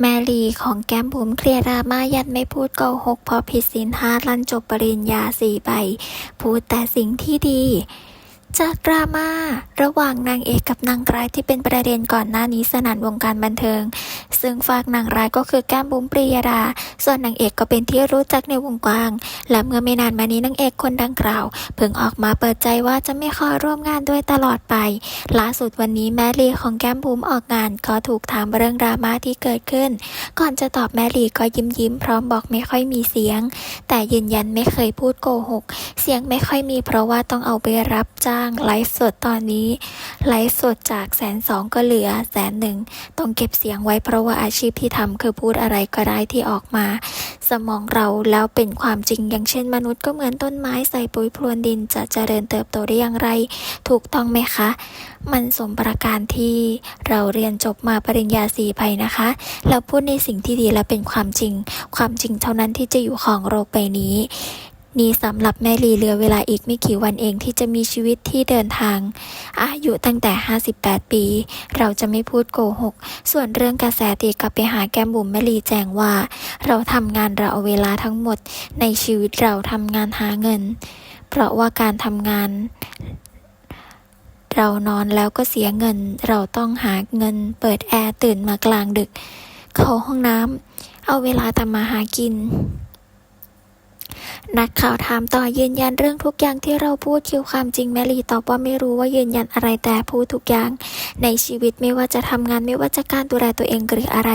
แมรีของแก้มบุ๋มเคลียร์ดราม่ายัดไม่พูดโกหกพอผิดศีลห้าลันจบปริญญาสี่ใบ พูดแต่สิ่งที่ดี จากดราม่าระหว่างนางเอกกับนางร้ายที่เป็นประเด็นก่อนหน้านี้สนั่นวงการบันเทิง ซึ่งฝากนางร้ายก็คือแก้มบุ๋มปรียดา ส่วนนางเอกก็เป็นที่รู้จักในวงกว้าง และเมื่อไม่นานมานี้นางเอกคนดังกล่าวเพิ่งออกมาเปิดใจว่าจะไม่ขอร่วมงานด้วยตลอดไป ล่าสุดวันนี้แมรี่ของแก้มบุ๋มออกงาน ก็ถูกถามเรื่องดราม่าที่เกิดขึ้น ก่อนจะตอบแมรี่ก็ยิ้มยิ้มๆพร้อมบอกไม่ค่อยมีเสียง แต่ยืนยันไม่เคยพูดโกหก เสียงไม่ค่อยมีเพราะว่าต้องเอาไปรับจ้างไลฟ์สดตอนนี้ ไลฟ์สดจากแสนสองก็เหลือแสนหนึ่งต้องเก็บเสียงไว้เพราะว่าอาชีพที่ทำคือพูดอะไรก็ได้ที่ออกมา สมองเราแล้วเป็นความจริงอย่างเช่นมนุษย์ก็เหมือนต้นไม้ใส่ปุ๋ยพรวนดินจะเจริญเติบโตได้อย่างไร ถูกต้องไหมคะ มันสมประการที่เราเรียนจบมาปริญญาสีไปนะคะแล้วพูดในสิ่งที่ดีและเป็นความจริง ความจริงเท่านั้นที่จะอยู่ของโลกใบนี้ นี่สำหรับแม่ลีเหลือเวลาอีกไม่กี่วันเองที่จะมีชีวิตที่เดินทาง อายุตั้งแต่ 58 ปี เราจะไม่พูดโกหก ส่วนเรื่องกระแสตีกลับไปหาแก้มบุ๋มแม่ลีแจ้งว่า เราทำงานเราเอาเวลาทั้งหมด ในชีวิตเราทำงานหาเงิน เพราะว่าการทำงานเรานอนแล้วก็เสียเงิน เราต้องหาเงิน เปิดแอร์ตื่นมากลางดึก เข้าห้องน้ำ เอาเวลาทำมาหากิน นักข่าวถามต่อยืนยันเรื่องทุกอย่างที่เราพูดคือความจริงแมรี่ตอบว่าไม่รู้ว่ายืนยันอะไรแต่พูดทุกอย่าง ในชีวิตไม่ว่าจะทำงานไม่ว่าจะการดูแลตัวเองหรืออะไร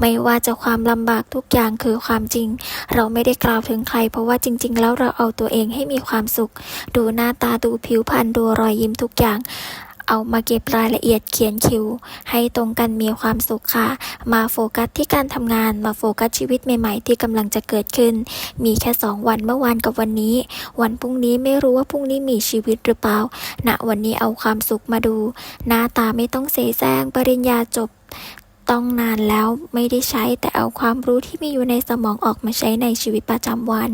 ไม่ว่าจะความลำบากทุกอย่างคือความจริง เราไม่ได้กล่าวถึงใคร เพราะว่าจริง ๆ แล้วเราเอาตัวเองให้มีความสุข ดูหน้าตาดูผิวพรรณดูรอยยิ้มทุกอย่าง เอามาเก็บรายละเอียดเขียนคิว ให้ตรงกันมีความสุขค่ะ มาโฟกัสที่การทำงาน มาโฟกัสชีวิตใหม่ๆ ที่กำลังจะเกิดขึ้น มีแค่สองวันเมื่อวานกับวันนี้ วันพรุ่งนี้ไม่รู้ว่าพรุ่งนี้มีชีวิตหรือเปล่า ณ วันนี้เอาความสุขมาดู หน้าตาไม่ต้องเสแสร้ง ปริญญาจบต้องนานแล้วไม่ได้ใช้แต่เอาความรู้ที่มีอยู่ในสมองออกมาใช้ในชีวิตประจำวัน